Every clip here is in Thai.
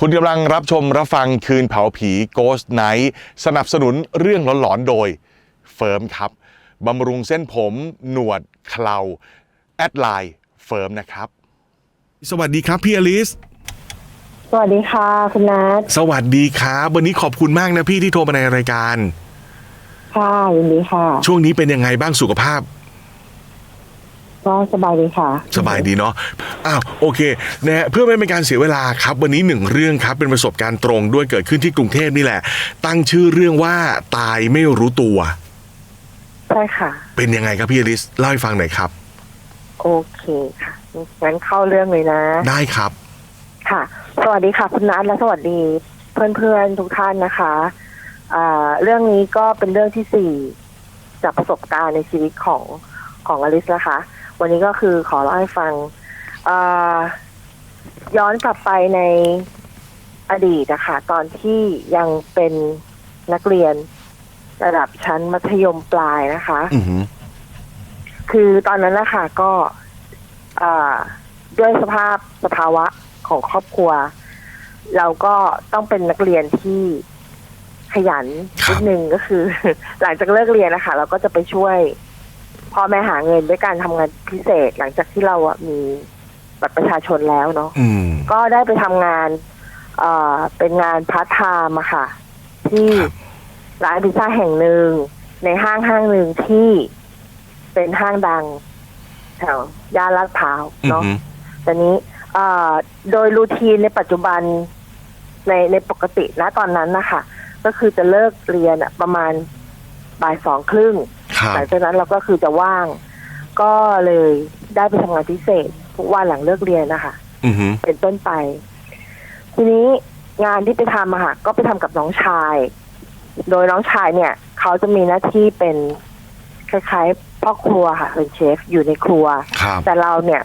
คุณกำลังรับชมรับฟังคืนเผาผี Ghost Night สนับสนุนเรื่องหลอนๆโดยเฟิร์มครับบำรุงเส้นผม หนวดเคราแอดไลน์เฟิร์มนะครับ สวัสดีครับพี่อลิส สวัสดีค่ะ คุณนัทสวัสดีครับ วันนี้ขอบคุณมากนะพี่ที่โทรมาในรายการ ค่ะยินดีค่ะ ช่วงนี้เป็นยังไงบ้างสุขภาพ ก็สบายดีค่ะ สบายดีเนาะ อ้าวโอเคนะฮะเพื่อไม่เป็นการเสียเวลาครับ วันนี้หนึ่งเรื่องครับเป็นประสบการณ์ตรงด้วยเกิดขึ้นที่กรุงเทพนี่แหละ ตั้งชื่อเรื่องว่าตายไม่รู้ตัว ใช่ค่ะ เป็นยังไงครับพี่อลิสเล่าให้ฟังหน่อยครับ โอเคค่ะงั้นเข้าเรื่องเลยนะ ได้ครับ ค่ะ สวัสดีค่ะคุณนัทและสวัสดีเพื่อนๆทุกท่านนะคะอ่าเรื่องนี้ก็เป็นเรื่องที่สี่จากประสบการณ์ในชีวิตของของอลิสนะคะ วันนี้ก็คือขอเล่าให้ฟังอ่าย้อนกลับไปในอดีตนะคะตอนที่ยังเป็นนักเรียนระดับชั้นมัธยมปลายนะคะอือหือคือตอนนั้นนะคะก็อ่าด้วยสภาพสภาวะของครอบครัว เราก็ต้องเป็นนักเรียนที่ขยันครับนิดนึงก็คือ หลังจากเลิกเรียนนะคะเราก็จะไปช่วย พ่อแม่หาเงินด้วยการทำงานพิเศษหลังจากที่เราอะมีบัตรประชาชนแล้วเนาะอืม ก็ได้ไปทำงานเอ่อเป็นงานพาร์ทไทม์อะค่ะ ที่ครับ ร้านพิซซ่าแห่งหนึ่ง ในห้างห้างหนึ่งที่เป็นห้างดังแถวย่านลาดพร้าวอือเนาะหือตอนนี้เอ่อโดยรูทีนในปัจจุบันในในปกตินะตอนนั้นนะคะก็คือจะเลิกเรียนอะประมาณบ่ายสองครึ่งครับ หลังจากนั้นเราก็คือจะว่าง ก็เลยได้ไปทำงานพิเศษทุกวันหลังเลิกเรียนนะคะอือหือเป็นต้นไป ทีนี้งานที่ไปทำอะค่ะก็ไปทำกับน้องชาย โดยน้องชายเนี่ย เขาจะมีหน้าที่เป็นคล้ายๆพ่อครัวค่ะเป็นเชฟอยู่ในครัวครับแต่เราเนี่ย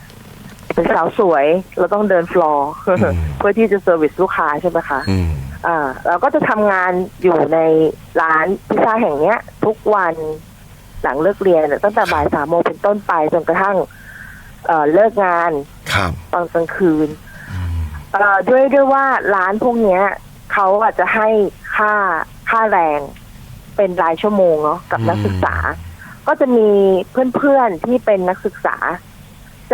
เป็นสาวสวยเราต้องเดินฟลอร์อืมเพื่อที่จะเซอร์วิสลูกค้าใช่ไหมคะอืมอ่าเราก็จะทำงานอยู่ในร้านพิซซ่าแห่งเนี้ย ทุกวัน หลังเลิกเรียนเนี่ยตั้งแต่บ่ายสามโมงเป็นต้นไปจนกระทั่ง เอ่อเลิกงานครับตอนกลางคืนเอ่อด้วยด้วยว่าร้านพวกเนี้ยเขาอาจจะให้ค่าค่าแรงเป็นรายชั่วโมงเนาะกับอืมนักศึกษา ก็จะมีเพื่อนๆที่เป็นนักศึกษา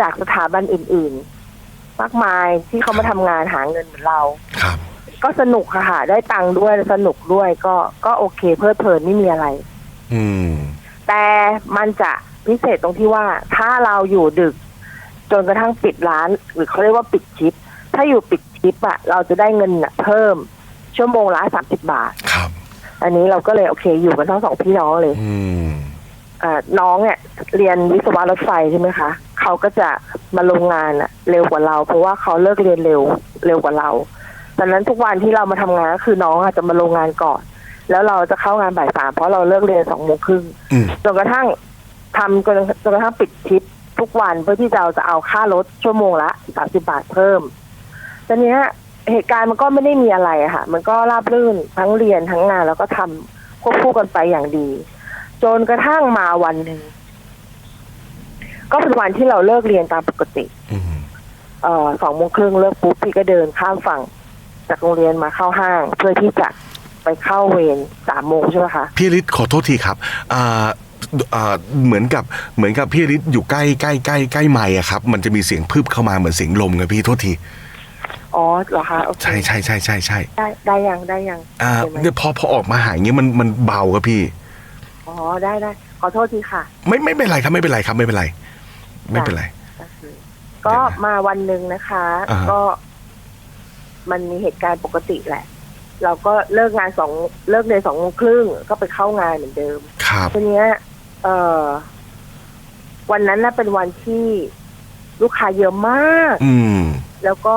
จากสถาบันอื่น ๆ มากมายที่เขามาทำงานหาเงินเหมือนเราครับก็สนุกค่ะค่ะได้ตังค์ด้วยสนุกด้วยก็ก็โอเคเพลิดเพลินไม่มีอะไร อืม แต่มันจะพิเศษตรงที่ว่าถ้าเราอยู่ดึก จนกระทั่งปิดร้าน หรือเขาเรียกว่าปิดชิป ถ้าอยู่ปิดชิปอะเราจะได้เงินน่ะเพิ่ม ชั่วโมงละสามสิบบาท ครับ อันนี้เราก็เลยโอเค อยู่กันทั้งสองพี่น้องเลยอืมอ่าน้องเนี่ยเรียนวิศวะรถไฟใช่ไหมคะเขาก็จะมาลงงานอะเร็วกว่าเรา เพราะว่าเขาเลิกเรียนเร็วเร็วกว่าเราดังนั้นทุกวันที่เรามาทำงานก็คือน้องอาจจะมาลงงานก่อน แล้วเราจะเข้างานบ่ายสามเพราะเราเลิกเรียนสองโมงครึ่งอืมจนกระทั่งทำจนจนกระทั่งปิดชิปทุกวันเพื่อที่เราจะเอาค่ารถชั่วโมงละสามสิบาทเพิ่มตอนเนี้ยเหตุการณ์มันก็ไม่ได้มีอะไรอะค่ะ มันก็ราบรื่นทั้งเรียนทั้งงาน แล้วก็ทำควบคู่กันไปอย่างดี จนกระทั่งมาวันหนึ่งก็เป็นวันที่เราเลิกเรียนตามปกติอืมเอ่อสองโมงครึ่งเลิกปุ๊บพี่ก็เดินข้ามฝั่ง จากโรงเรียนมาเข้าห้าง เพื่อที่จะ ไปเข้าเวรสามโมงใช่ไหมคะ พี่อลิสขอโทษทีครับอ่าอ่าเหมือนกับเหมือนกับพี่อลิสอยู่ใกล้ใกล้ใกล้ใกล้ไมค์อะครับ มันจะมีเสียงพึบเข้ามาเหมือนเสียงลมไงพี่โทษที อ๋อเหรอคะโอเคใช่ใช่ใช่ใช่ใช่ได้ได้ยังได้ยังอ่าโอเคไหมเนี่ยพอพอออกมาหายอย่างเงี้ยมันมันเบาครับพี่ อ๋อได้ได้ขอโทษทีค่ะ ไม่ไม่เป็นไรครับไม่เป็นไรครับไม่เป็นไร ไม่เป็นไรโอเคก็มาวันหนึ่งนะคะ อ่าฮะ ก็ มันมีเหตุการณ์ปกติแหละ เราก็เลิกงานสองเลิกเรียนสองโมงครึ่งก็ไปเข้างานเหมือนเดิมครับทีเนี้ย เอ่อ วันนั้นน่ะเป็นวันที่ลูกค้าเยอะมาก อืม แล้วก็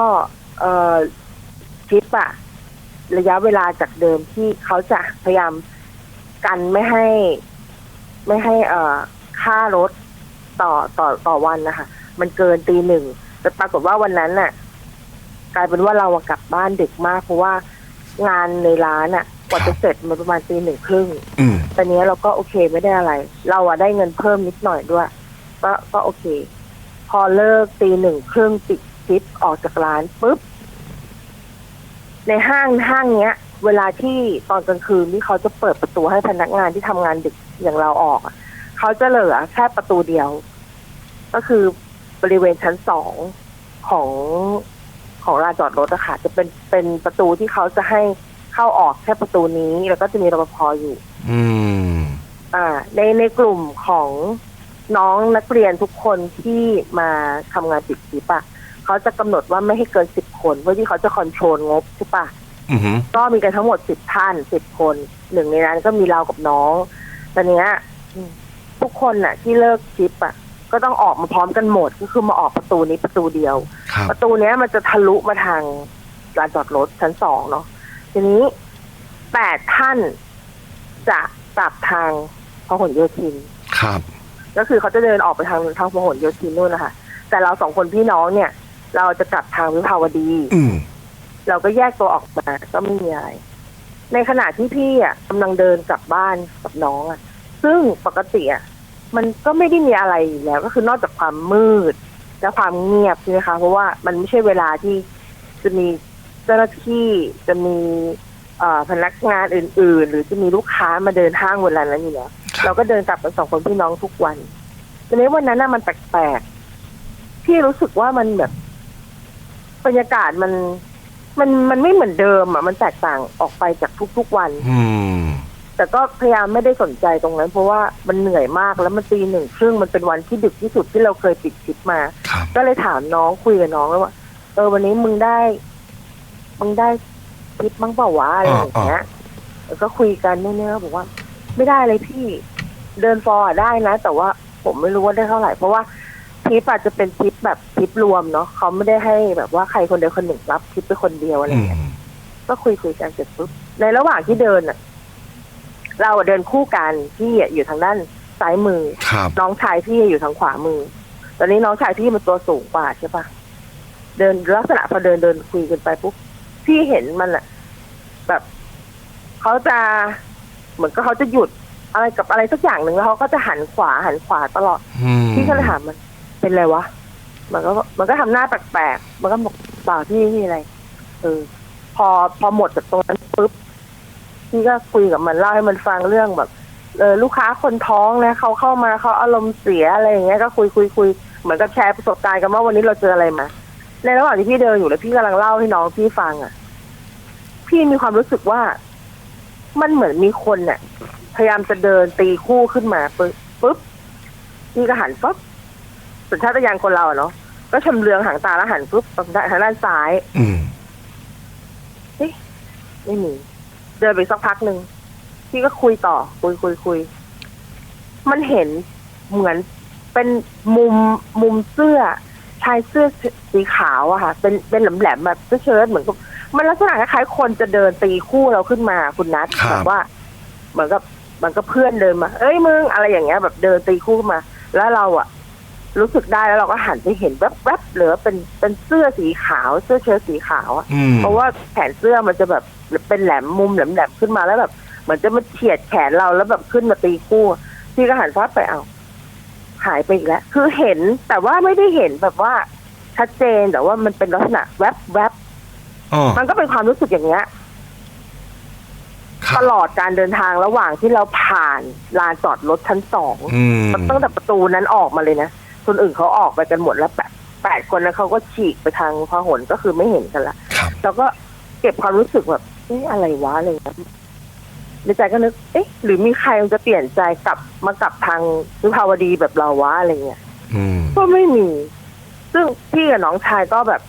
เอ่อทริปอะระยะเวลาจากเดิมที่เขาจะพยายามกันไม่ให้ ไม่ให้ เอ่อ ค่ารถต่อต่อต่อวันนะคะมันเกินตีหนึ่งแต่ปรากฏว่าวันนั้นน่ะ กลายเป็นว่าเราอะกลับบ้านดึกมากเพราะว่า งานในร้านอะกว่าครัจะบเสร็จมันประมาณตีหนึ่งครึ่งอืมตอนนี้เราก็โอเคไม่ได้อะไร เราอะได้เงินเพิ่มนิดหน่อยด้วย ก็ก็โอเค พอเลิกตีหนึ่งครึ่งปิดคลิปออกจากร้านปุ๊บ ในห้างห้างเนี้ย เวลาที่ตอนกลางคืนที่เขาจะเปิดประตูให้พนักงานที่ทำงานดึกอย่างเราออกอะเขาจะเหลือแค่ประตูเดียว ก็คือบริเวณชั้นสองของ ของลานจอดรถอะค่ะ จะเป็นเป็นประตูที่เขาจะให้เข้าออกแค่ประตูนี้แล้วก็จะมีรปภอยู่ อืม อ่า ในในกลุ่มของน้องนักเรียนทุกคนที่มาทำงานติดชิปอะเขาจะกำหนดว่าไม่ให้เกินสิบคนเพื่อที่เขาจะคอนโทรลงบใช่ปะ อือหือ ก็มีกันทั้งหมดสิบท่านสิบคนหนึ่งในนั้นก็มีเรากับน้องตอนเนี้ยอืมทุกคนน่ะ ที่เลิกชิปอะ ก็ต้องออกมาพร้อมกันหมดก็คือมาออกประตูนี้ประตูเดียว ครับ ประตูเนี้ยมันจะทะลุมาทางลานจอดรถชั้นสองเนาะทีนี้แปดท่านจะกลับทางพหลโยธิน ครับ ก็คือเขาจะเดินออกไปทางทางพหลโยธินนู่นนะคะแต่เราสองคนพี่น้องเนี่ย เราจะกลับทางวิภาวดี อืม เราก็แยกตัวออกมาก็ไม่มีอะไร ในขณะที่พี่อะกำลังเดินกลับบ้านกับน้องอะ ซึ่งปกติอะ มันก็ไม่ได้มีอะไรอยู่แล้ว ก็คือนอกจากความมืด และความเงียบใช่ไหมคะ เพราะว่ามันไม่ใช่เวลาที่จะมีเจ้าหน้าที่จะมีเอ่อพนักงานอื่น ๆ หรือจะมีลูกค้ามาเดินห้างเวลานั้นอยู่แล้วครับเราก็เดินกลับกันสองคนพี่น้องทุกวันทีนี้วันนั้นน่ะมันแปลกๆพี่รู้สึกว่ามันแบบบรรยากาศมันมันมันไม่เหมือนเดิมอะมันแตกต่างออกไปจากทุกๆวันอืม แต่ก็พยายามไม่ได้สนใจตรงนั้น เพราะว่ามันเหนื่อยมากแล้วมันตีหนึ่งครึ่งมันเป็นวันที่ดึกที่สุดที่เราเคยปิดคลิปมา ครับก็เลยถามน้องคุยกับน้องแล้วว่าเออวันนี้มึงได้ มึงได้คลิปมั้งเปล่าวะอะไรอย่างเงี้ยแล้วก็คุยกันเนี่ยๆบอกว่า ไม่ได้เลยพี่เดินฟอร์อะได้นะ แต่ว่าผมไม่รู้ว่าได้เท่าไหร่ เพราะว่าทริปอาจจะเป็นทริปแบบทริปรวมเนาะเขาไม่ได้ให้แบบว่าใครคนเดียวคนหนึ่งรับทริปไปคนเดียวอะไรอืเงี้ยมก็คุยคุยกันเสร็จปุ๊บในระหว่างที่เดินอะ เราอะเดินคู่กันพี่อะอยู่ทางด้านซ้ายมือ ครับ น้องชายพี่อยู่ทางขวามือ ตอนนี้น้องชายพี่มันตัวสูงกว่าใช่ปะเดินลักษณะพอเดินเดินคุยกันไปปุ๊บพี่เห็นมันอะแบบเขาจะเหมือนก็เขาจะหยุดอะไรกับอะไรสักอย่างหนึ่งแล้วเขาก็จะหันขวาหันขวาตลอด อืมพี่ก็เลยถามมัน เป็นไรวะ มันก็มันก็ทำหน้าแปลกๆ มันก็บอกเปล่าพี่พี่อะไร เออ พอพอหมดจากตรงนั้นปุ๊บ พี่ก็คุยกับมันเล่าให้มันฟังเรื่องแบบเออลูกค้าคนท้องนะเขาเข้ามาเขาอารมณ์เสียอะไรอย่างเงี้ยก็คุยคุยคุยเหมือนกับแชร์ประสบการณ์กันว่าวันนี้เราเจออะไรมาในระหว่างที่พี่เดินอยู่แล้วพี่กำลังเล่าให้น้องพี่ฟังอะ พี่มีความรู้สึกว่า มันเหมือนมีคนเนี่ยพยายามจะเดินตีคู่ขึ้นมาปุ๊บปุ๊บพี่ก็หันปุ๊บสัญชาตญาณคนเราอะเนาะก็ชำเลืองหางตาแล้วหันปุ๊บทางด้านซ้ายอืมไม่มี เดินไปสักพักหนึ่งพี่ก็คุยต่อ คุยคุยคุยมันเห็นเหมือนเป็นมุมมุมเสื้อชายเสื้อสีขาวอะค่ะ เป็นเป็นแหลมๆแบบเสื้อเชิ้ตเหมือนกับมันลักษณะคล้ายๆคนจะเดินตีคู่เราขึ้นมาคุณนัทครับ แบบว่า เหมือนกับเหมันก็เพื่อนเดินมา เอ้ยมึงอะไรอย่างเงี้ย แบบเดินตีคู่มา แล้วเราอะรู้สึกได้แล้วเราก็หันไปเห็นแวบๆเหลือเป็นเป็นเสื้อสีขาว เสื้อเชิ้ตสีขาวอะอืมเพราะว่าแขนเสื้อมันจะแบบ เป็นแหลมมุมแหลมๆขึ้นมาแล้วแบบเหมือนจะมาเฉียดแขนเราแล้วแบบขึ้นมาตีคู่พี่ก็หันฟ้าไปเอาหายไปอีกแล้ว คือเห็นแต่ว่าไม่ได้เห็นแบบว่าชัดเจนแต่ว่ามันเป็นลักษณะแวบแวบอ๋อๆมันก็เป็นความรู้สึกอย่างเงี้ยครัตบลอดการเดินทางระหว่างที่เราผ่านลานจอดรถชั้นสองอืมตั้งแต่ประตูนั้นออกมาเลยนะคนอื่นเขาออกไปกันหมดแล้วแปดแปดคนแล้วเขาก็ฉีกไปทางพหลก็คือไม่เห็นกันละครับแล้วก็เก็บความรู้สึกแบบเอ๊ะอะไรวะอะไรอย่างเงี้ยในใจก็นึก เอ๊ะ หรือมีใครมันจะเปลี่ยนใจกลับมากลับทางวิภาวดีแบบเราวะอะไรเงี้ยอืมก็ไม่มี ซึ่งพี่กับน้องชายก็แบบ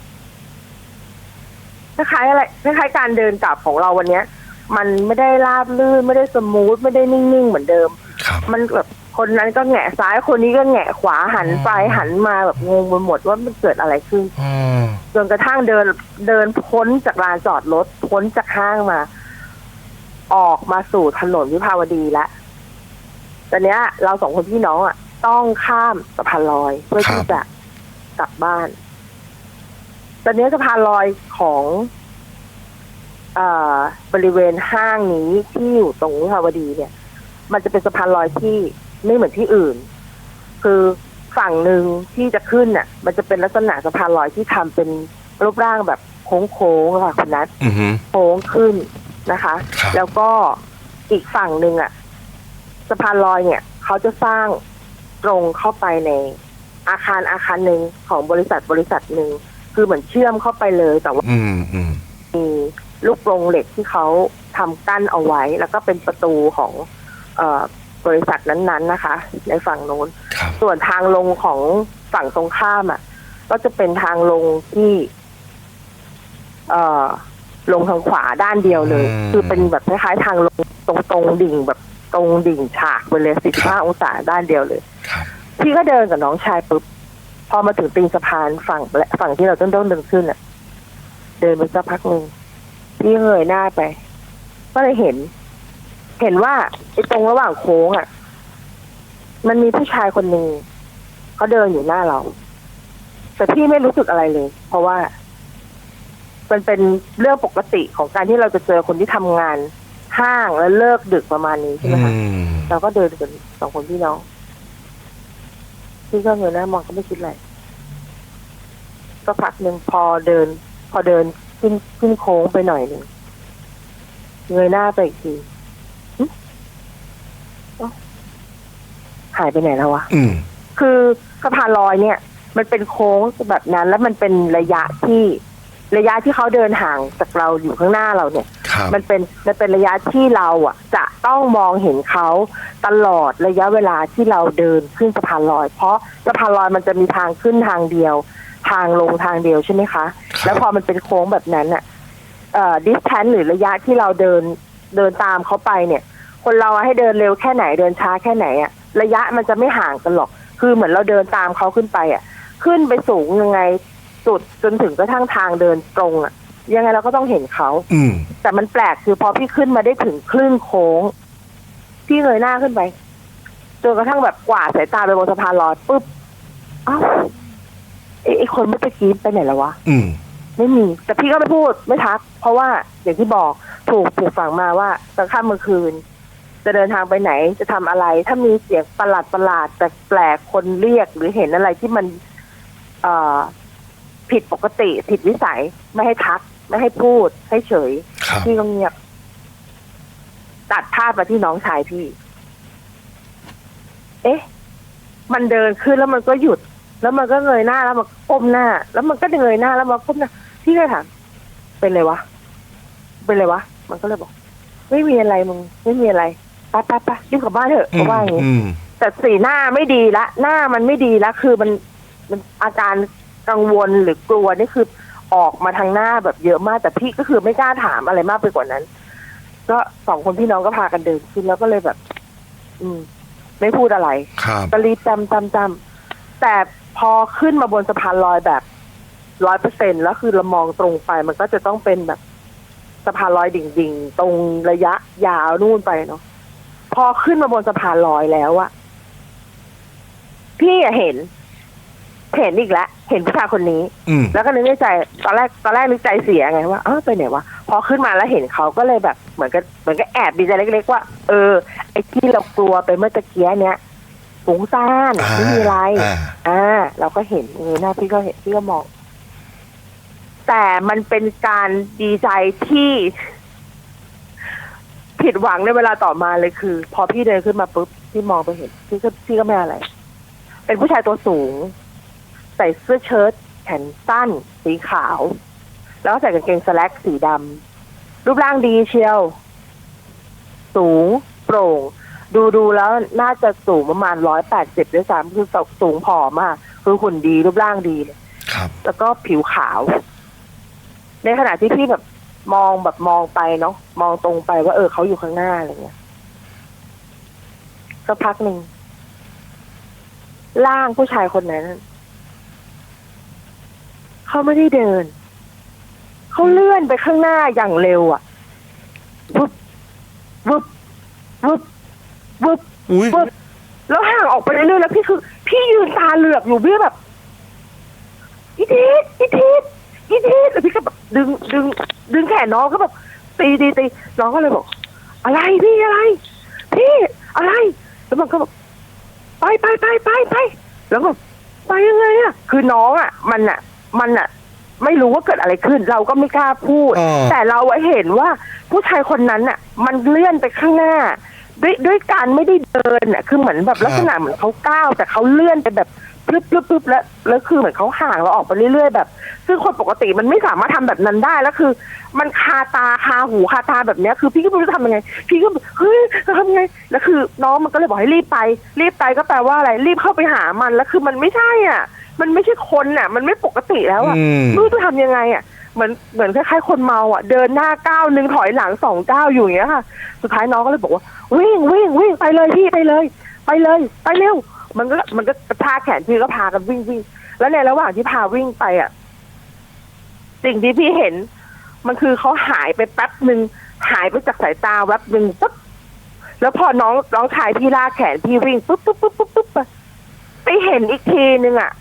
คล้ายๆอะไรคล้ายๆการเดินกลับของเราวันเนี้ย มันไม่ได้ราบลื่นไม่ได้สมูทไม่ได้นิ่งๆเหมือนเดิมครับมันแบบ คนนั้นก็แหงะซ้ายคนนี้ก็แหงะขวาหันไปอ๋อหันมาแบบงงไปหมดว่ามันเกิดอะไรขึ้นอ๋อจนกระทั่งเดินเดินพ้นจากลานจอดรถพ้นจากห้างมา ออกมาสู่ถนนวิภาวดีแล้วตอนเนี้ย เราสองคนพี่น้องอะ ต้องข้ามสะพานลอยเพื่อที่จะกลับบ้าน ตอนนี้สะพานลอยของเอ่อบริเวณห้างนี้ที่อยู่ตรงวิภาวดีเนี่ย มันจะเป็นสะพานลอยที่ ไม่เหมือนที่อื่น คือฝั่งหนึ่งที่จะขึ้นน่ะ มันจะเป็นลักษณะสะพานลอยที่ทำเป็นรูปร่างแบบโโค้งๆอะค่ะคุณนัทอือฮึโค้งขึ้นนะคะครับแล้วก็อีกฝั่งหนึ่งอะสะพานลอยเนี่ย เขาจะสร้างตรงเข้าไปในอาคารอาคารหนึ่งของบริษัทบริษัทหนึ่งคือเหมือนเชื่อมเข้าไปเลยแต่ว่าอืมอืมมีลูกกรงเหล็กที่เขาทำกั้นเอาไว้ แล้วก็เป็นประตูของ เออ บริษัทนั้นๆนะคะ ในฝั่งโน้น ครับส่วนทางลงของฝั่งตรงข้ามอะ ก็จะเป็นทางลงที่ เอ่อ ลงทางขวาด้านเดียวเลยคือเป็นแบบคล้ายๆทางลงตรงตรงๆดิ่งแบบตรงดิ่งฉากไปเลยสิบห้าองศาด้านเดียวเลย ครับพี่ก็เดินกับน้องชายปุ๊บพอมาถึงตีนสะพานฝั่งและฝั่งที่เราต้องต้องเดินขึ้นอะ เดินไปสักพักหนึ่งพี่เงยหน้าไป ก็เลยเห็น เห็นว่าไอ้ตรงระหว่างโค้งอะ มันมีผู้ชายคนหนึ่งเขาเดินอยู่หน้าเรา แต่พี่ไม่รู้สึกอะไรเลย เพราะว่า มันเป็นเรื่องปกติของการที่เราจะเจอคนที่ทำงานห้างแล้วเลิกดึกประมาณนี้ใช่ไหมคะอืมเราก็เดินกันสองคนพี่น้องพี่ก็เงยหน้ามองก็ไม่คิดอะไรก็พักหนึ่งพอเดิน พอเดินขึ้นขึ้นโค้งไปหน่อยหนึ่งเงยหน้าไปอีกทีหึเอ้า หายไปไหนแล้ววะอืม คือสะพานลอยเนี่ย มันเป็นโค้งแบบนั้น แล้วมันเป็นระยะที่ระยะที่เขาเดินห่างจากเราอยู่ข้างหน้าเราเนี่ย ครับ มันเป็นมันเป็นระยะที่เราอะ จะต้องมองเห็นเขาตลอดระยะเวลาที่เราเดินขึ้นสะพานลอย เพราะสะพานลอยมันจะมีทางขึ้นทางเดียว ทางลงทางเดียวใช่ไหมคะ ครับ แล้วพอมันเป็นโค้งแบบนั้นอะเอ่อดิสแทนหรือระยะที่เราเดินเดินตามเขาไปเนี่ย คนเราอะให้เดินเร็วแค่ไหนเดินช้าแค่ไหนอะ ระยะมันจะไม่ห่างกันหรอก คือเหมือนเราเดินตามเขาขึ้นไปอะ ขึ้นไปสูงยังไงสุดจนถึงกระทั่งทางเดินตรงอะ ยังไงเราก็ต้องเห็นเขาอืมแต่มันแปลกคือพอพี่ขึ้นมาได้ถึงครึ่งโค้ง พี่เงยหน้าขึ้นไปจนกระทั่งแบบกวาดสายตาไปบนสะพานลอยปุ๊บเอ้าไอ้ไอ้คนเมื่อกี้ไปไหนแล้ววะ อืมไม่มี แต่พี่ก็ไม่พูดไม่ทัก เพราะว่าอย่างที่บอกถูกปลูกฝังมาว่ากลางค่ำกลางคืน จะเดินทางไปไหนจะทำอะไร ถ้ามีเสียงประหลาดประหลาดๆแปลกๆคนเรียกหรือเห็นอะไรที่มัน เอ่อผิดปกติผิดวิสัยไม่ให้ทัก ไม่ให้พูด ให้เฉยครับพี่ก็เงียบตัดภาพมาที่น้องชายพี่ เอ๊ะ มันเดินขึ้นแล้วมันก็หยุด แล้วมันก็เงยหน้าแล้วมันก้มหน้า แล้วมันก็เงยหน้า แล้วมันก้มหน้าพี่ก็ถามเป็นไรวะเป็นไรวะมันก็เลยบอก ไม่มีอะไรมึงไม่มีอะไร ไปไปไปรีบกลับบ้านเถอะเขาว่าอย่างนี้อืมแต่สีหน้าไม่ดีละ หน้ามันไม่ดีละคือมันมันอาการกังวลหรือกลัวนี่คือออกมาทางหน้าแบบเยอะมาก แต่พี่ก็คือไม่กล้าถามอะไรมากไปกว่านั้น ก็สองคนพี่น้องก็พากันเดินขึ้นแล้วก็เลยแบบ อืม ไม่พูดอะไร ครับก็รีบจำจำจำแต่พอขึ้นมาบนสะพานลอยแบบร้อยเปอร์เซ็นแล้วคือเรามองตรงไป มันก็จะต้องเป็นแบบสะพานลอยดิ่งๆ ตรงระยะยาวนู่นไปเนาะ พอขึ้นมาบนสะพานลอยแล้วอะพี่อะเห็น เห็นอีกแล้วเห็นผู้ชายคนนี้ อืม แล้วก็นึกในใจ ตอนแรกตอนแรกนึกใจเสียไงว่า เออไปไหนวะ พอขึ้นมาแล้วเห็นเขาก็เลยแบบ เหมือนกับเหมือนกับแอบดีใจเล็กๆว่า เออ ไอ้ที่เรากลัวไปเมื่อตะเกียเนี้ยฟุ้งซ่านไม่มีอะไร อ่า อ่า เราก็เห็นเออหน้าพี่ก็เห็นพี่ก็มอง แต่มันเป็นการดีใจที่ ผิดหวังในเวลาต่อมาเลยคือ พอพี่เดินขึ้นมาปุ๊บพี่มองไปเห็นพี่ก็พี่ก็ไม่อะไร เป็นผู้ชายตัวสูง ใส่เสื้อเชิ้ตแขนสั้น สีขาว แล้วก็ใส่กางเกงสแล็กสีดำรูปร่างดีเชียว สูง โปร่ง ดูดูแล้วน่าจะสูงประมาณร้อยแปดสิบด้วยซ้ำคือสูงผอมมากคือหุ่นดีรูปร่างดีเลยครับ แล้วก็ผิวขาว ในขณะที่พี่แบบ มองแบบมองไปเนาะมองตรงไปว่าเออเขาอยู่ข้างหน้าอะไรเงี้ยสักพักหนึ่งร่างผู้ชายคนนั้นเขาไม่ได้เดินเขาเลื่อนไปข้างหน้าอย่างเร็วอะวุบวุบวุบวุบอุ้ยปุ๊บแล้วห่างออกไปเรื่อยๆแล้วพี่คือ พี่ยืนตาเหลือกอยู่พี่แบบอีทีดอีทีดอีทีดแล้วพี่ก็แบบ ดึงดึง ดึงแขนน้องก็แบบตีตีตีน้องก็เลยบอก อะไรพี่อะไร พี่อะไรแล้วมันก็บอกไปไปไปไปไปแล้วก็ไปยังไงอะคือน้องอะมันอะมันอะไม่รู้ว่าเกิดอะไรขึ้น เราก็ไม่กล้าพูดเออแต่เราอะเห็นว่าผู้ชายคนนั้นน่ะ มันเลื่อนไปข้างหน้า ด้วยด้วยการไม่ได้เดินอะ คือเหมือนแบบลักษณะเหมือนเขาก้าวแต่เขาเลื่อนไปแบบ ปึ๊บปึ๊บปึ๊บแล้วแล้วคือเหมือนเขาห่างเราออกไปเรื่อยๆแบบ ซึ่งคนปกติมันไม่สามารถทำแบบนั้นได้แล้วคือ มันคาตาคาหูคาตาแบบเนี้ยคือพี่ก็ไม่รู้จะทำยังไง พี่ก็แบบเฮ้ยจะทำยังไงแล้วคือ น้องมันก็เลยบอกให้รีบไป รีบไปก็แปลว่าอะไรรีบเข้าไปหามันแล้วคือมันไม่ใช่อะ มันไม่ใช่คนอะ มันไม่ปกติแล้วอะอืมไม่รู้จะทำยังไงอะเหมือนเหมือนคล้ายๆคนเมาอะ เดินหน้าก้าวหนึ่งถอยหลังสองก้าวอยู่อย่างเงี้ยค่ะ สุดท้ายน้องก็เลยบอกว่า วิ่งวิ่งวิ่งไปเลยพี่ไปเลย ไปเลย ไปเร็ว มันก็มันก็กระชากแขนพี่ก็พากันวิ่งวิ่งแล้วในระหว่างที่พาวิ่งไปอะ สิ่งที่พี่เห็น มันคือเขาหายไปแป๊บหนึ่งหายไปจากสายตาแวบหนึ่งปุ๊บแล้วพอน้องน้องชายพี่ลากแขนพี่วิ่งปุ๊บปุ๊บปุ๊บปุ๊บปุ๊บไปไปเห็นอีกทีนึงอะ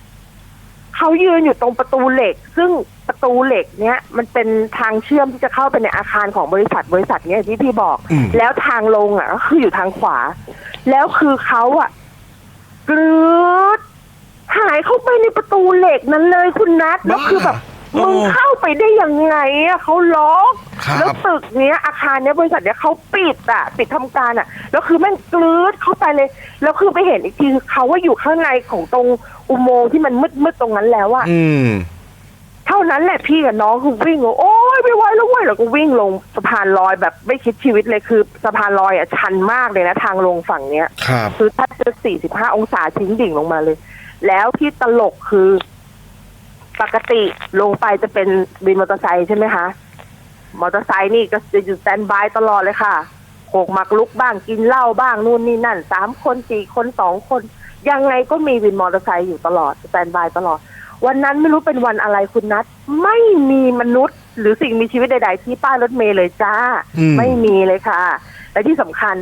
เขายืนอยู่ตรงประตูเหล็ก ซึ่งประตูเหล็กเนี้ยมันเป็นทางเชื่อมที่จะเข้าไปในอาคารของบริษัทบริษัทเนี้ยที่พี่บอกอืมแล้วทางลงอะก็คืออยู่ทางขวา แล้วคือเขาอะ กรืดหายเข้าไปในประตูเหล็กนั้นเลยคุณนัทแล้วคือแบบโอ้มึงเข้าไปได้ยังไงอะเขาล็อกครับ แล้วตึกเนี้ย อาคารเนี้ยบริษัทเนี้ยเขาปิดอะปิดทำการอะแล้วคือแม่งกลืดเข้าไปเลย แล้วคือไปเห็นอีกทีคือเขาว่าอยู่ข้างในของตรงอุโมงค์ที่มันมืดๆตรงนั้นแล้วอะอืมเท่า นั้นแหละพี่กับน้องคือวิ่งโอ้ยไม่ไหวแล้วเว้ยแล้วก็วิ่งลงสะพานลอยแบบไม่คิดชีวิตเลยคือสะพานลอยอะชันมากเลยนะทางลงฝั่งเนี้ยครับ คือถ้าจะสี่สิบห้าองศาทิ้งดิ่งลงมาเลย แล้วที่ตลกคือ ปกติลงไปจะเป็นวินมอเตอร์ไซค์ใช่ไหมคะมอเตอร์ไซค์นี่ก็จะอยู่สแตนบายตลอดเลยค่ะโขกหมักลุกบ้างกินเหล้าบ้างนู่นนี่นั่นสามคนสี่คนสองคน ยังไงก็มีวินมอเตอร์ไซค์อยู่ตลอดสแตนบายตลอด วันนั้นไม่รู้เป็นวันอะไรคุณนัทไม่มีมนุษย์ หรือสิ่งมีชีวิตใด ๆ ที่ป้ายรถเมล์เลยจ้า อืม ไม่มีเลยค่ะ และที่สำคัญ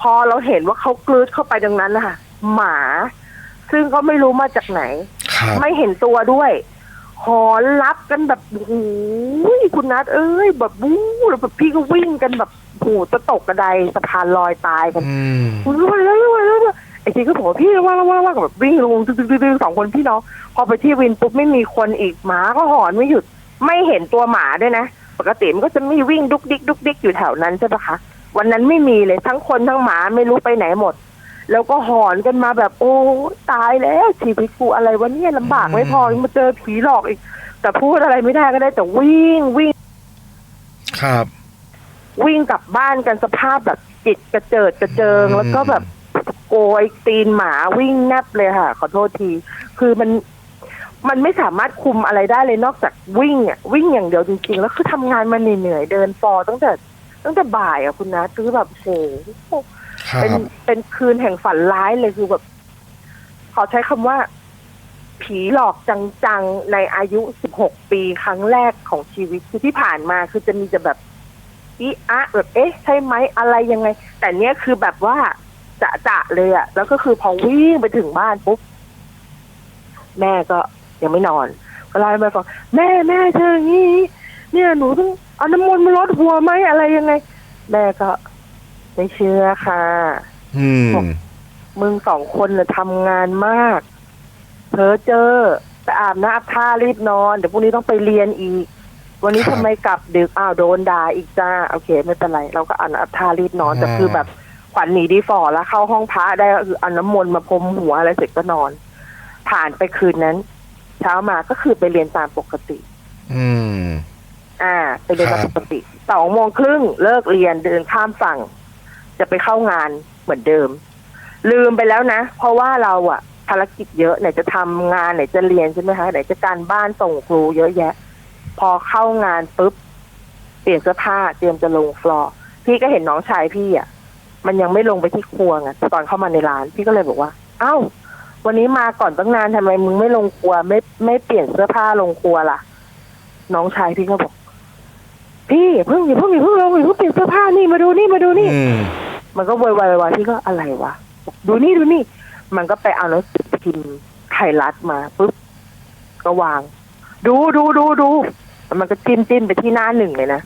พอเราเห็นว่าเขากลืดเข้าไปตรงนั้นนะคะหมา ซึ่งก็ไม่รู้มาจากไหน ครับไม่เห็นตัวด้วย หอนรับกันแบบโอ้โหคุณนัทเอ้ย แบบบู๊แล้วแบบพี่ก็วิ่งกันแบบโอ้โหจะตกกระไดสะพานลอยตายกันอืมไม่ไหวแล้วไม่ไหวแล้ว ไอ้ทีก็บอกว่าพี่ว่าว่าว่าแบบวิ่งลงตึ๊ดๆๆสองคนพี่น้องพอไปที่วินปุ๊บไม่มีคนอีกหมาก็หอนไม่หยุดไม่เห็นตัวหมาด้วยนะ ปกติมันก็จะมีวิ่งดุกดิกดุกดิกอยู่แถวนั้นใช่ปะคะวันนั้นไม่มีเลยทั้งคนทั้งหมาไม่รู้ไปไหนหมด แล้วก็หอนกันมาแบบโอ้ตายแล้วชีวิตกูอะไรวะเนี่ยลำบากไม่พอยังมาเจอผีหลอกอีก แต่พูดอะไรไม่ได้ก็ได้แต่วิ่งวิ่ง ครับ วิ่งกลับบ้านกันสภาพแบบจิตกระเจิดกระเจิงอืมแล้วก็แบบ โกยตีนหมาวิ่งแนบเลยค่ะ ขอโทษที คือมันมันไม่สามารถคุมอะไรได้เลยนอกจากวิ่งอะวิ่งอย่างเดียวจริงๆ แล้วคือทำงานมาเหนื่อยๆเดินฟอตั้งแต่ตั้งแต่บ่ายอะคุณนะคือแบบโหครัเป็นบเป็นคืนแห่งฝันร้ายเลยคือแบบ ขอใช้คำว่า ผีหลอกจังๆ ในอายุ16ปีครั้งแรกของชีวิตคือที่ผ่านมาคือจะมีแต่แบบอีอะแบบเอ๊ะ ใช่ไหมอะไรยังไง แต่เนี้ยคือแบบว่า จะจะๆเลยอะแล้วก็คือพอวิ่งไปถึงบ้านปุ๊บแม่ก็ยังไม่นอนก็เล่าให้แม่ฟังแม่แม่เจออย่างนี้เนี่ยหนูต้องเอาน้ำมนต์มาลดหัวไหมอะไรยังไง แม่ก็ไม่เชื่อค่ะอืมมึงสองคนน่ะทำงานมากเธอเจอแต่อาบน้ำอาบท่ารีบนอน เดี๋ยวพรุ่งนี้ต้องไปเรียนอีก วันนี้ครับทำไมกลับดึกอ้าวโดนด่าอีกจ้า โอเค ไม่เป็นไร เราก็อาบน้ำอาบท่ารีบนอนแต่อ่าคือแบบ ขวัญหนีดีฟอร์แล้วเข้าห้องพระได้ก็คือเอาน้ำมนต์มาพรมหัวอะไรเสร็จก็นอน ผ่านไปคืนนั้น เช้ามาก็คือไปเรียนตามปกติ อืม อ่า ไปเรียนตามครับปกติสองโมงครึ่งเลิกเรียนเดินข้ามฝั่ง จะไปเข้างานเหมือนเดิม ลืมไปแล้วนะ เพราะว่าเราอะภารกิจเยอะไหนจะทำงานไหนจะเรียนใช่ไหมคะไหนจะการบ้านส่งครูเยอะแยะ พอเข้างานปุ๊บเปลี่ยนเสื้อผ้าเตรียมจะลงฟลอร์พี่ก็เห็นน้องชายพี่อะ มันยังไม่ลงไปที่ครัวไงตอนเข้ามาในร้านพี่ก็เลยบอกว่า เอ้า วันนี้มาก่อนตั้งนานทำไมมึงไม่ลงครัว ไม่ไม่เปลี่ยนเสื้อผ้าลงครัวล่ะ น้องชายพี่ก็บอก พี่อย่าเพิ่งอย่าเพิ่งอย่าเพิ่งลงอย่าเพิ่งเปลี่ยนเสื้อผ้านี่มาดูนี่มาดูนี่อืมมันก็โวยวายโวยวายพี่ก็อะไรวะบอกดูนี่ดูนี่ มันก็ไปเอาหนังสือพิมพ์ไทยรัฐมาปุ๊บก็วาง ดูดูดูดูแล้วมันก็จิ้มจิ้มไปที่หน้าหนึ่งเลยนะ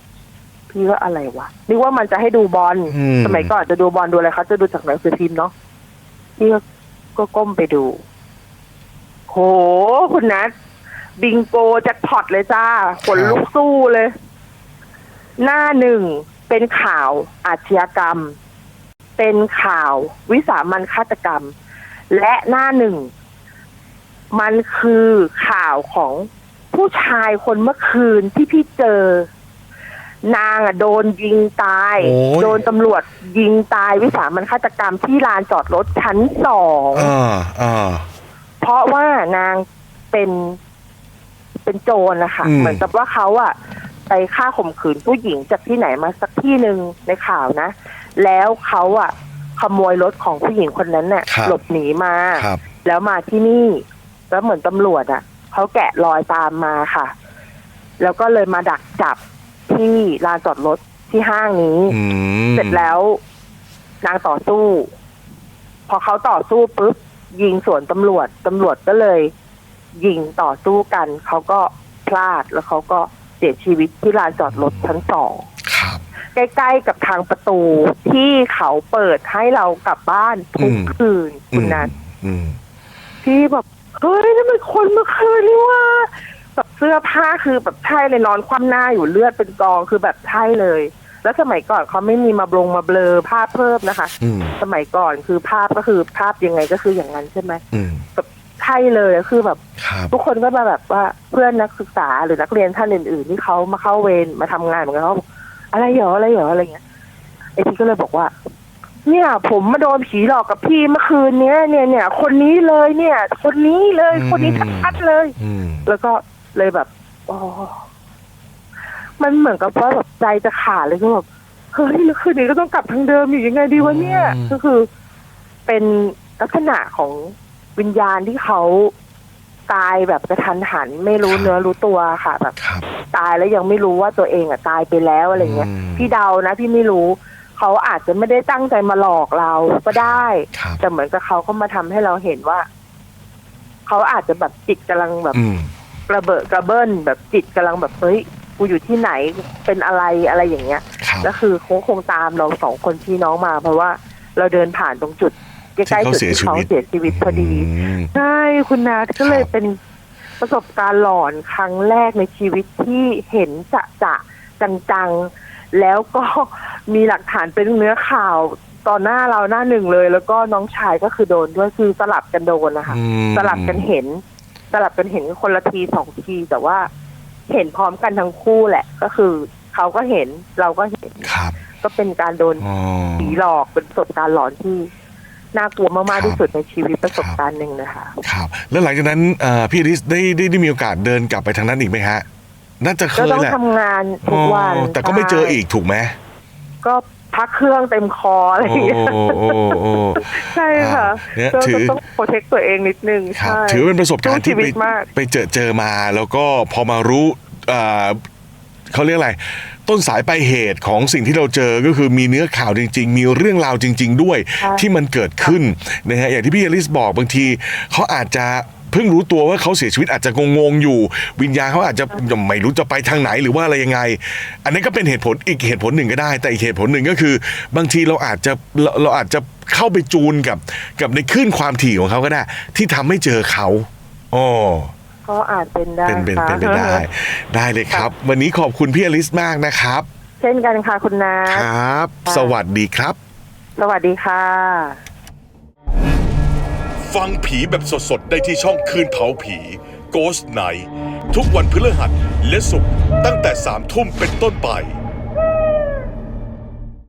พี่ก็อะไรวะนึกว่ามันจะให้ดูบอลอืม สมัยก่อนจะดูบอลดูอะไรเขาจะดูจากหนังสือพิมพ์เนาะพี่ก็ก็ก้มไปดู โหคุณนัทบิงโกแจ็คพอตเลยจ้าขนลุกสู้เลย หน้าหนึ่งเป็นข่าวอาชญากรรม เป็นข่าววิสามันฆาตกรรม และหน้าหนึ่ง มันคือข่าวของผู้ชายคนเมื่อคืนที่พี่เจอ นางอะโดนยิงตาย โอ้ย โดนตำรวจยิงตายวิสามันฆาตกรรมที่ลานจอดรถชั้นสอง อ่าอ่า เพราะว่านางเป็นเป็นโจรนะคะอืม เหมือนกับว่าเขาอะไปฆ่าข่มขืนผู้หญิงจากที่ไหนมาสักที่หนึ่งในข่าวนะ แล้วเขาอะขโมยรถของผู้หญิงคนนั้นเน่ะ ครับ หลบหนีมา ครับ แล้วมาที่นี่ แล้วเหมือนตำรวจอะเขาแกะรอยตามมาค่ะ แล้วก็เลยมาดักจับ ที่ลานจอดรถที่ห้างนี้ อืมเสร็จแล้วนางต่อสู้ พอเขาต่อสู้ปุ๊บยิงสวนตำรวจตำรวจก็เลย ยิงต่อสู้กัน เขาก็พลาดแล้วเขาก็เสียชีวิตที่ลานจอดรถชั้นสองครับ ใกล้ๆกับทางประตูที่เขาเปิดให้เรากลับบ้านทุกอืม คืนคุณนัทอืมที่แบบเฮ้ยนั่นเป็นคนเมื่อคืนนี่ว่าแบบ เสื้อผ้าคือแบบใช่เลยนอนคว่ำหน้าอยู่เลือดเป็นกองคือแบบใช่เลย แล้วสมัยก่อนเขาไม่มีมาบลงมาเบลอภาพเพิ่มนะคะ อืม สมัยก่อนคือภาพก็คือภาพยังไงก็คืออย่างนั้นใช่ไหมอืมแบบใช่เลยคือแบบ ครับ ทุกคนก็มาแบบว่าเพื่อนนักศึกษาหรือนักเรียนท่านอื่น ๆ ที่เขามาเข้าเวรมาทำงานเหมือนกันเขาบอกอะไรเหรออะไรเหรออะไรเงี้ยไอพี่ก็เลยบอกว่า เนี่ย ผมมาโดนผีหลอกกับพี่เมื่อคืนเนี้ยเนี่ยเนี่ยคนนี้เลยเนี่ย คนนี้เลยคนนี้ชัดๆเลย อืม แล้วก็ เลยแบบอ๋อมันเหมือนกับว่าแบบใจจะขาดเลยก็แบบเฮ้ยแล้วคืนนี้ก็ต้องกลับทางเดิมอยู่ยังไงดีวะเนี่ยก็คือเป็นลักษณะของวิญญาณที่เขาตายแบบกระทันหัน ไม่รู้เนื้อรู้ตัวค่ะ แบบ ครับตายแล้วยังไม่รู้ว่าตัวเองอะตายไปแล้วอะไรเงี้ยอืมพี่เดานะพี่ไม่รู้ เขาอาจจะไม่ได้ตั้งใจมาหลอกเราก็ได้ ครับแต่เหมือนกับเขาก็มาทำให้เราเห็นว่า เขาอาจจะแบบจิตกำลังแบบ อืม กระเบิดกระเบิ้ลแบบจิตกำลังแบบเฮ้ยกูอยู่ที่ไหนเป็นอะไรอะไรอย่างเงี้ยครับแล้วคือเขาคงตามเราสองคนพี่น้องมา เพราะว่าเราเดินผ่านตรงจุดใกล้ๆจุดที่เขาเสียชีวิตพอดีมใช่คุณนาก็เลยครับเป็นประสบการณ์หลอนครั้งแรกในชีวิตที่เห็นจะจะจังๆ แล้วก็มีหลักฐานเป็นเนื้อข่าวตอนหน้าเราหน้าหนึ่งเลย แล้วก็น้องชายก็คือโดนด้วยคือสลับกันโดนนะคะอืมสลับกันเห็น สลับกันเห็นคนละทีสองทีแต่ว่าเห็นพร้อมกันทั้งคู่แหละ ก็คือเขาก็เห็นเราก็เห็นครับ ก็เป็นการโดนอ๋อ ผีหลอกเป็นประสบการณ์หลอนที่น่ากลัวครัมากบๆที่สุดในชีวิตประสบการณ์หนึ่งนะคะ ครับ แล้วหลังจากนั้นเอ่อพี่อริสได้ได้ได้มีโอกาสเดินกลับไปทางนั้นอีกไหมฮะ น่าจะเคก็ยต้องแหละทำงานทุกวันอ๋อแต่ก็ไม่เจออีกถูกไหม ก็ พักเครื่องเต็มคออะไรอย่างเงี้ยโอ้โอ้โอ้ใช่ค่ะอ่าเนี่ยก็ถือต้องโปรเทคตัวเองนิดนึงครับใช่ถือเป็นประสบการณ์ที่สู้ชีไปวิตมากไปเจอเจอมาแล้วก็พอมารู้เอ่อเขาเรียกอะไร ต้นสายปลายเหตุของสิ่งที่เราเจอก็คือมีเนื้อข่าวจริง ๆ มีเรื่องราวจริง ๆ ด้วยใช่ที่มันเกิดขึ้นนะฮะอย่างที่พี่อลิสบอกบางทีเขาอาจจะ เพิ่งรู้ตัวว่าเขาเสียชีวิตอาจจะงงๆอยู่ วิญญาณเขาอาจจะไม่รู้จะไปทางไหนหรือว่าอะไรยังไง อันนี้ก็เป็นเหตุผลอีกเหตุผลหนึ่งก็ได้ แต่อีกเหตุผลหนึ่งก็คือ บางทีเราอาจจะเราเราอาจจะเข้าไปจูนกับกับในคลื่นความถี่ของเขาก็ได้ ที่ทำให้เจอเขาอ๋อ ก็อาจเป็นได้เป็นเป็นค่ะ เป็นไปได้ ได้เลยครับ วันนี้ขอบคุณพี่อลิสมากนะครับ เช่นกันค่ะคุณนา ครับค่ะสวัสดีครับ สวัสดีค่ะ ฟังผีแบบสดๆ ได้ที่ช่องคืนเผาผี Ghost Night ทุกวันพฤหัสและศุกร์ตั้งแต่3ทุ่มเป็นต้นไป